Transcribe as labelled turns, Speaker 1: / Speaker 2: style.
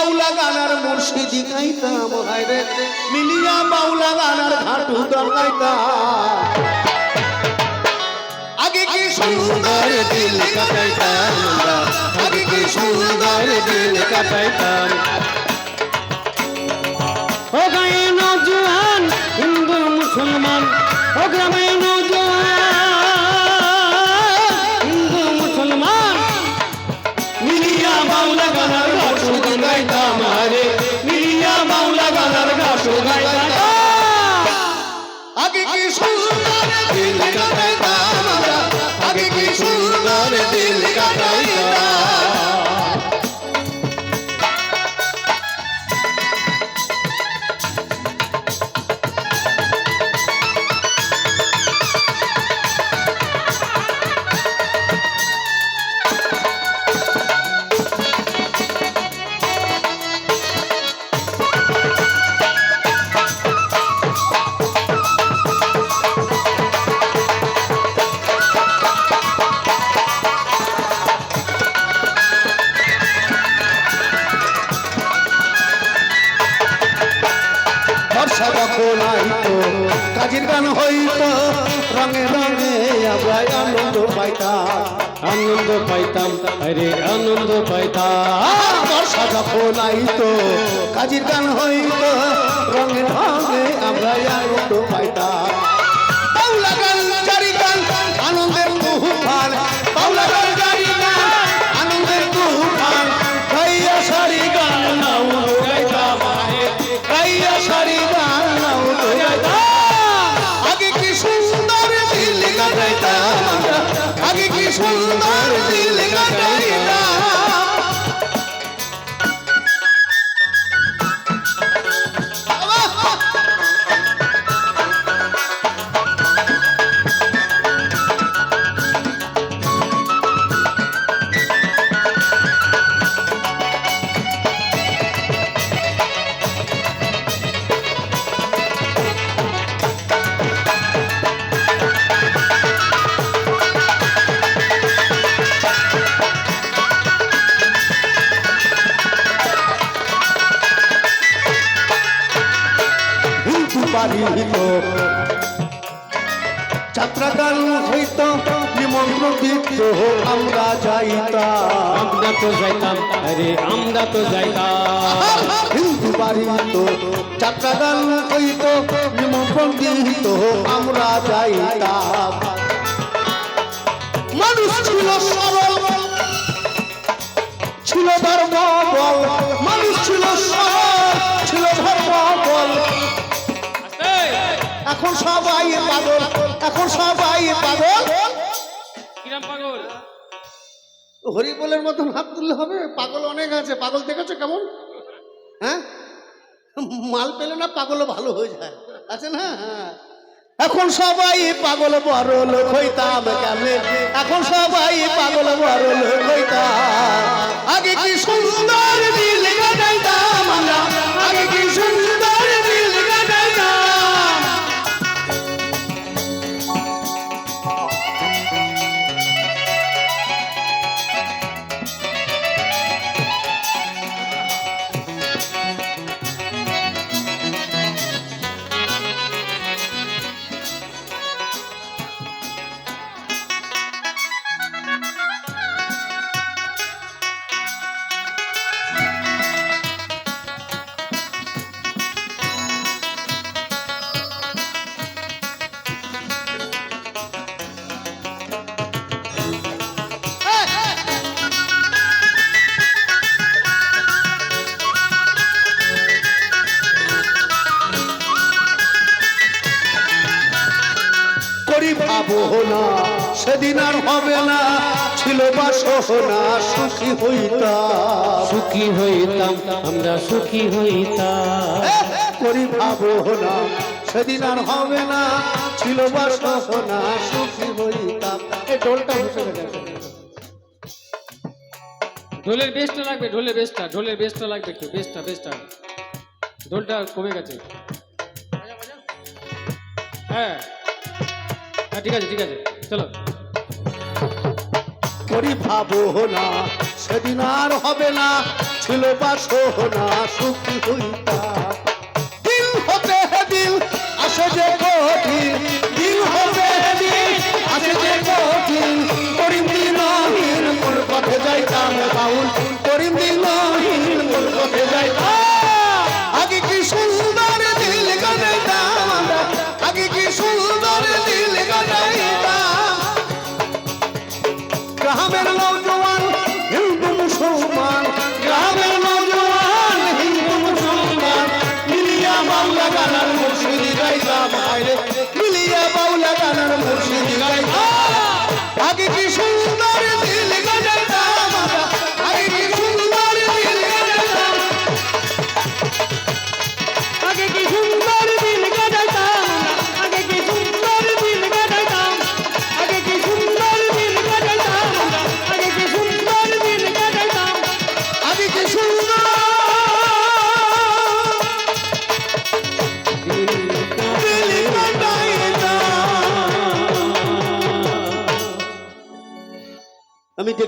Speaker 1: বাউলা গানার মুর্শিদি গাইতাম হায়রে মিলিয়া বাউলা গানার ঘাটু গাইতাম। আগে কি সুন্দর দিল কাটাইতাম আগে কি সুন্দর দিল কাটাইতাম।
Speaker 2: ও গায়ে নজওয়ান হিন্দু মুসলমান। ও গ্রামে নজওয়ান হিন্দু মুসলমান।
Speaker 1: মিলিয়া বাউলা গানার ঘাটু গাইতাম হায়রে মিলিয়া বাউলা গানার ঘাটু গাইতাম আগে কি সুন্দর দিল আমরা আগে কি যখন আইতো কাজের গান হইতো রঙে রঙে আমরা আনন্দ পাইতাম।
Speaker 2: আনন্দ পাইতাম, আরে আনন্দ পাইতাম।
Speaker 1: বর্ষা যখন আইতো কাজের গান হইতো রঙে রঙে আমরা আনন্দ পাইতাম। যাত্রাগান হইত নিমন্ত্রণ দিত আমরা যাইতাম।
Speaker 2: আমরা তো যাইতাম আরে আমরা তো যাইতাম।
Speaker 1: হিন্দু বাড়ি হইত যাত্রাগান হইত নিমন্ত্রণ দিত আমরা যাইতাম। মানুষ ছিল সরল ছিল ধর্ম বল মানুষ ছিল সরল ছিল ধর্ম বল এখন সবাই পাগল। এখন সবাই পাগল?
Speaker 2: কিরাম পাগল?
Speaker 1: হরিবলের মতন হাত তুললে হবে? পাগল অনেক আছে। পাগল দেখেছ কেমন? হ্যাঁ? মাল পেলে না পাগলও ভালো হয়ে যায়। আছে না? হ্যাঁ। এখন সবাই পাগল বড় লোক হইতাম কেমনে? এখন সবাই পাগল বড় লোক হইতাম। আগে কি সেদিন আর হবে না। ছিল বা সহনা সুখী হইতাম।
Speaker 2: সুখী হইতাম আমরা সুখী হইতাম।
Speaker 1: করি ভাবো না সেদিন আর হবে না। ছিল বা সহনা সুখী হইতাম। এই টোলটা বসে
Speaker 2: ঢোলের বেসটা লাগবে ঢোলের বেসটা ঢোলের বেসটা লাগবে একটু বেসটা বেসটা ঢোলটা কমে গেছে। হ্যাঁ। হ্যাঁ ঠিক আছে ঠিক আছে। চলো।
Speaker 1: করি ভাবো না সেদিন আর হবে না, ছিল বাসনা সুখী হইতা দিল হতে দিল, আসে যে কঠিন। দিল হতে দিল, আসে যে কঠিন। করিম দিন পথে যাইতাম বাউল। করিম দিনহীন हमें Let me get.